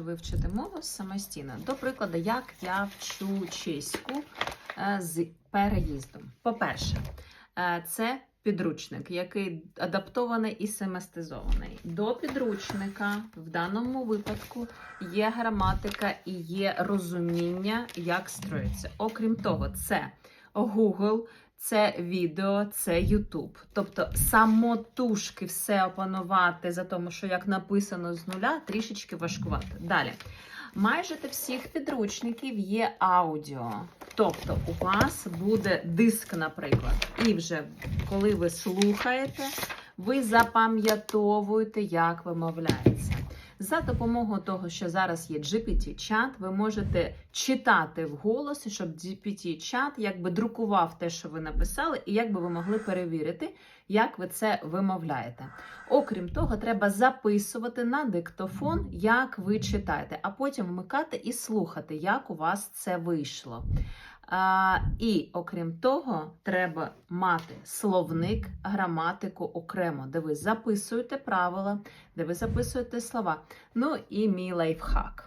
вивчити мову самостійно. До прикладу, як я вчу чеську е, з переїздом. По-перше, е, це підручник, який адаптований і семестизований. До підручника в даному випадку є граматика і є розуміння, як строїться. Окрім того, це Google. Це відео, це YouTube. Тобто самотужки все опанувати за тому, що як написано з нуля, трішечки важкувато. Далі. Майже до всіх підручників є аудіо. Тобто у вас буде диск, наприклад, і вже коли ви слухаєте, ви запам'ятовуєте, як вимовляється. За допомогою того, що зараз є GPT-чат, ви можете читати вголос, щоб GPT-чат якби друкував те, що ви написали, і якби ви могли перевірити, як ви це вимовляєте. Окрім того, треба записувати на диктофон, як ви читаєте, а потім вмикати і слухати, як у вас це вийшло. А, і окрім того, треба мати словник, граматику окремо, де ви записуєте правила, де ви записуєте слова. Ну і мій лайфхак.